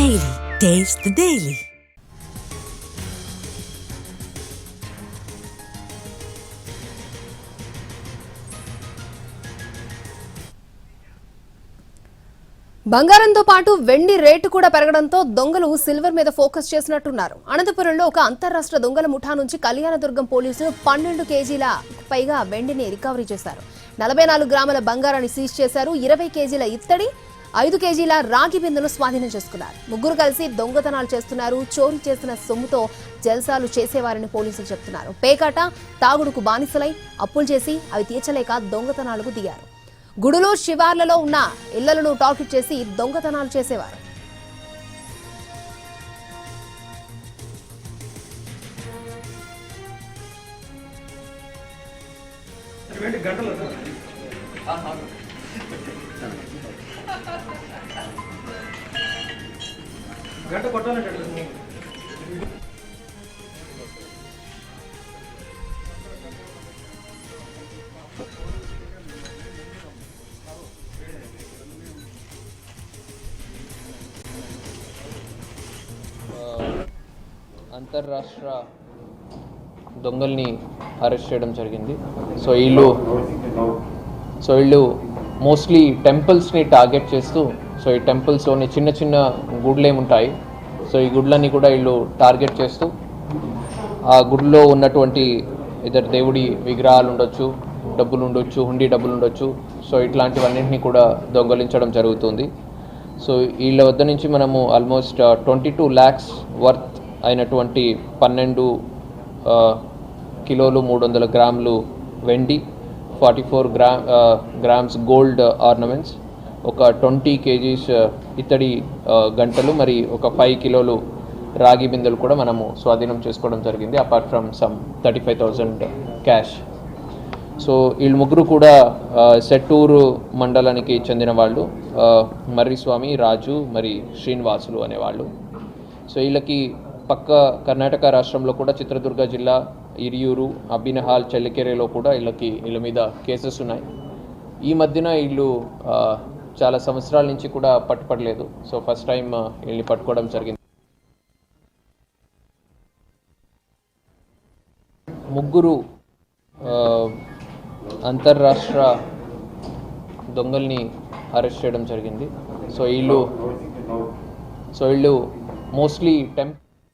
Daily. Taste the Daily. బంగారంతో పాటు వెండి రేటు కూడా పెరగడంతో దొంగలు సిల్వర్ మీద ఫోకస్ చేసినట్టున్నారు అనంతపురంలో ఒక అంతర్రాష్ట్ర దొంగల ముఠా నుంచి కళ్యాణదుర్గం పోలీసులు పన్నెండు కేజీల పైగా వెండిని రికవరీ చేశారు నలభై నాలుగు గ్రాముల బంగారాన్ని సీజ్ చేశారు ఇరవై కేజీల ఇత్తడి ఐదు కేజీల రాగి బిందెను స్వాధీనం చేసుకున్నారు. ముగ్గురు కలిసి దొంగతనాలు చేస్తున్నారు. చోరీ చేసిన సొమ్ముతో జల్సాలు చేసేవారని పోలీసులు చెప్తున్నారు. పేకాట తాగుడుకు బానిసలై అప్పులు చేసి అవి తీర్చలేక దొంగతనాలకు దిగారు. గుడులు శివార్లలో ఉన్న ఇళ్ళను టార్గెట్ చేసి దొంగతనాలు చేసేవారు. గంట కొట్టాలంటే అంతర్రాష్ట్ర దొంగల్ని అరెస్ట్ చేయడం జరిగింది. సో వీళ్ళు సో వీళ్ళు మోస్ట్లీ టెంపుల్స్ని టార్గెట్ చేస్తూ సో ఈ టెంపుల్స్లోని చిన్న చిన్న గుడ్లు ఏముంటాయి సో ఈ గుడ్లన్నీ కూడా వీళ్ళు టార్గెట్ చేస్తూ ఆ గుడిలో ఉన్నటువంటి ఇద్దరు దేవుడి విగ్రహాలు ఉండొచ్చు డబ్బులు ఉండొచ్చు హుండీ డబ్బులు ఉండొచ్చు సో ఇట్లాంటివన్నింటినీ కూడా దొంగలించడం జరుగుతుంది. సో వీళ్ళ వద్ద నుంచి మనము almost twenty two lakhs worth అయినటువంటి పన్నెండు uh, కిలోలు మూడు వందల గ్రాములు వెండి ఫార్టీ ఫోర్ గ్రా గ్రామ్స్ గోల్డ్ ఆర్నమెంట్స్ ఒక ట్వంటీ కేజీస్ ఇత్తడి గంటలు మరి ఒక ఫైవ్ కిలోలు రాగి బిందెలు కూడా మనము స్వాధీనం చేసుకోవడం జరిగింది apart from some thirty five thousand cash. So వీళ్ళు ముగ్గురు కూడా సెట్టూరు మండలానికి చెందిన వాళ్ళు మర్రిస్వామి రాజు మరి శ్రీనివాసులు అనేవాళ్ళు. సో వీళ్ళకి పక్క కర్ణాటక రాష్ట్రంలో కూడా చిత్రదుర్గ జిల్లా ఇరియూరు అబ్బినహాల్ చెల్లికెరెలో కూడా వీళ్ళకి వీళ్ళ మీద కేసెస్ ఉన్నాయి. ఈ మధ్యన వీళ్ళు చాలా సంవత్సరాల నుంచి కూడా పట్టుపడలేదు. సో ఫస్ట్ టైం వీళ్ళని పట్టుకోవడం జరిగింది. ముగ్గురు ఆ, అంతర్రాష్ట్ర దొంగల్ని అరెస్ట్ చేయడం జరిగింది. సో వీళ్ళు సో వీళ్ళు మోస్ట్లీ టెంప్